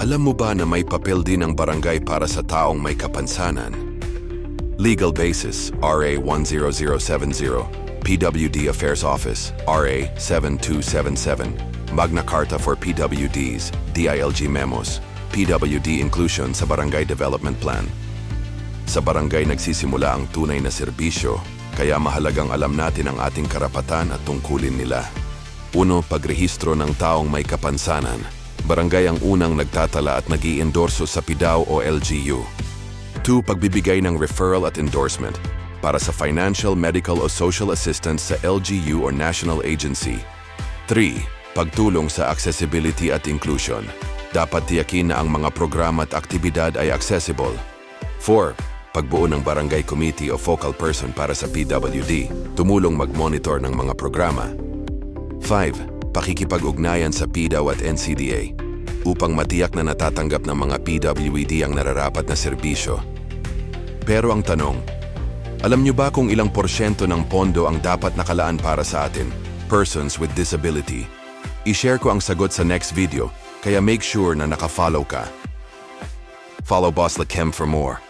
Alam mo ba na may papel din ang barangay para sa taong may kapansanan? Legal Basis, RA 10070, PWD Affairs Office, RA 7277, Magna Carta for PWDs, DILG Memos, PWD Inclusion sa Barangay Development Plan. Sa barangay nagsisimula ang tunay na serbisyo, kaya mahalagang alam natin ang ating karapatan at tungkulin nila. Uno, pagrehistro ng taong may kapansanan. Barangay ang unang nagtatala at nag endorso sa PIDAW o LGU. 2. Pagbibigay ng referral at endorsement para sa financial, medical o social assistance sa LGU or national agency. 3. Pagtulong sa accessibility at inclusion. Dapat tiyakin na ang mga programa at aktibidad ay accessible. 4. Pagbuo ng barangay committee o focal person para sa PWD, tumulong mag-monitor ng mga programa. 5. Pakikipag-ugnayan sa PDAW at NCDA upang matiyak na natatanggap ng mga PWD ang nararapat na serbisyo. Pero ang tanong, alam niyo ba kung ilang porsyento ng pondo ang dapat nakalaan para sa atin, persons with disability? I-share ko ang sagot sa next video, kaya make sure na nakafollow ka. Follow Boss Lakem for more.